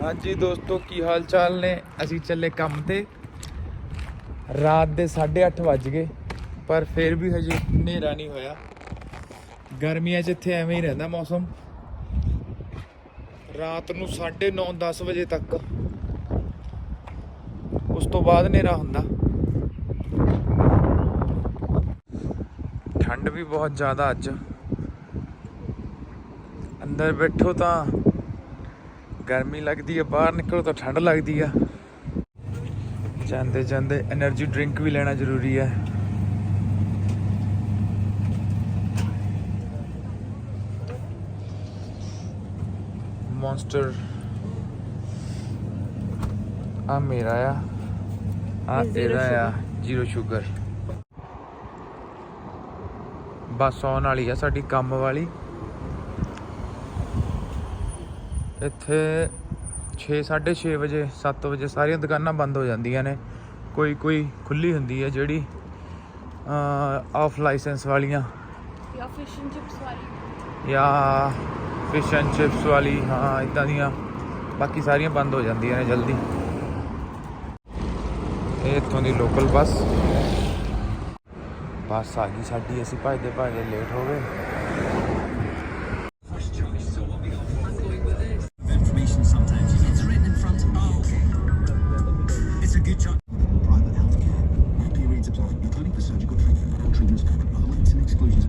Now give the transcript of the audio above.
ਹਾਂਜੀ ਦੋਸਤੋ, ਕੀ ਹਾਲ ਚਾਲ ਨੇ? ਅਸੀਂ ਚੱਲੇ ਕੰਮ ਤੇ। ਰਾਤ ਦੇ 8:30 ਵੱਜ ਗਏ, ਪਰ ਫਿਰ ਵੀ ਹਜੇ ਹਨੇਰਾ ਨਹੀਂ ਹੋਇਆ। ਗਰਮੀਆਂ 'ਚ ਇੱਥੇ ਐਵੇਂ ਹੀ ਰਹਿੰਦਾ ਮੌਸਮ। ਰਾਤ ਨੂੰ 9:30 10 ਵਜੇ ਤੱਕ। ਉਸ ਤੋਂ ਬਾਅਦ ਹਨੇਰਾ ਹੁੰਦਾ। ਠੰਡ ਵੀ ਬਹੁਤ ਜ਼ਿਆਦਾ ਅੱਜ। ਅੰਦਰ ਬੈਠੋ ਤਾਂ ਗਰਮੀ ਲੱਗਦੀ ਆ ਬਾਹਰ ਨਿਕਲੋ ਤਾਂ ਠੰਡ ਲੱਗਦੀ ਆ। ਜਾਂਦੇ ਜਾਂਦੇ એનર્ਜੀ ਡਰਿੰਕ ਵੀ ਲੈਣਾ ਜ਼ਰੂਰੀ ਆ। ਮੌਨਸਟਰ ਆ ਮੇਰਾ ਆ। ਆ ਇਹਦਾ ਆ ਜ਼ੀਰੋ ਸ਼ੂਗਰ ਬਸ ਆਉਣ ਵਾਲੀ ਆ ਸਾਡੀ ਕੰਮ ਵਾਲੀ। ਇੱਥੇ 6 6:30 ਵਜੇ 7 ਵਜੇ ਸਾਰੀਆਂ ਦੁਕਾਨਾਂ ਬੰਦ ਹੋ ਜਾਂਦੀਆਂ ਨੇ। ਕੋਈ ਕੋਈ ਖੁੱਲੀ ਹੁੰਦੀ ਹੈ ਜਿਹੜੀ ਆਫ ਲਾਇਸੈਂਸ ਵਾਲੀਆਂ। ਜਾਂ ਫਿਸ਼ ਐਂਡ ਚਿਪਸ ਵਾਲੀ। ਜਾਂ ਫਿਸ਼ ਐਂਡ ਚਿਪਸ ਵਾਲੀ ਹਾਂ ਇਦਾਂ ਦੀਆਂ। ਬਾਕੀ ਸਾਰੀਆਂ ਬੰਦ ਹੋ ਜਾਂਦੀਆਂ ਨੇ ਜਲਦੀ। ਇਹ ਇੱਥੋਂ ਦੀ ਲੋਕਲ ਬੱਸ। ਬੱਸ ਆ ਗਈ ਸਾਡੀ ਅਸੀਂ ਭੱਜਦੇ ਭੱਜਦੇ ਲੇਟ ਹੋ ਗਏ। good. Private you for surgical treatments exclusions.